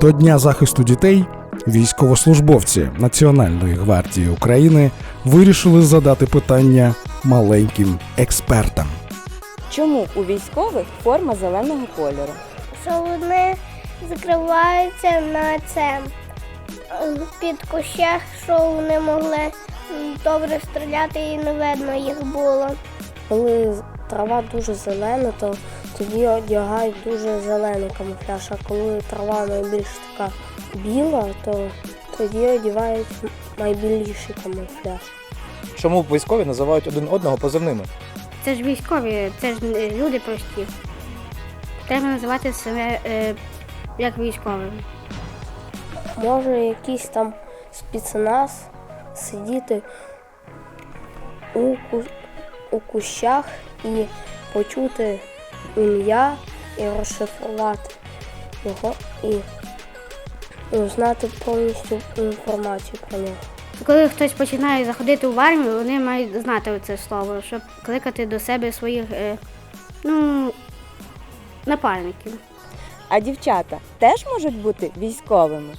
До Дня захисту дітей військовослужбовці Національної гвардії України вирішили задати питання маленьким експертам. Чому у військових форма зеленого кольору? що вони закриваються на це е, під кущах, що вони могли добре стріляти і не видно їх було. Коли трава дуже зелена, то тоді одягають дуже зелений камуфляж. А коли трава найбільш така біла, то тоді одягають найбіліший камуфляж. Чому військові називають один одного позивними? Це ж військові, це ж люди прості. Треба називати себе е, як військовим. Може якийсь там спецназ сидіти у, у кущах і почути ім'я і розшифрувати його і узнати повністю інформацію про нього. Коли хтось починає заходити в армію, вони мають знати це слово, щоб кликати до себе своїх е, ну, напарників. А дівчата теж можуть бути військовими?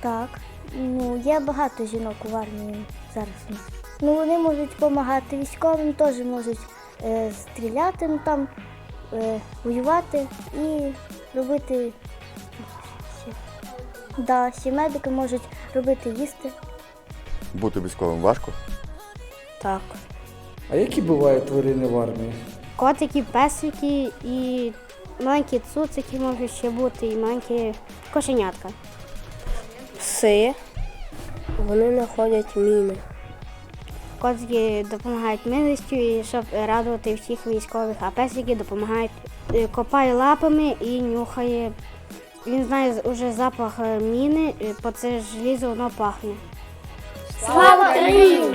Так, ну є багато жінок у армії зараз. Ну вони можуть допомагати військовим, теж можуть е, стріляти, ну там е, воювати і робити. Да, ще медики можуть робити їсти. Бути військовим важко. Так. А які бувають тварини в армії? Котики, песики і маленькі цуцики можуть ще бути, і маленькі кошенятка. Пси, вони знаходять міни. Котики допомагають милістю, і щоб радувати всіх військових, а песики допомагають, е, копає лапами і нюхає. Він знає вже запах е, міни, по це це желізо воно пахне. Слава Україні!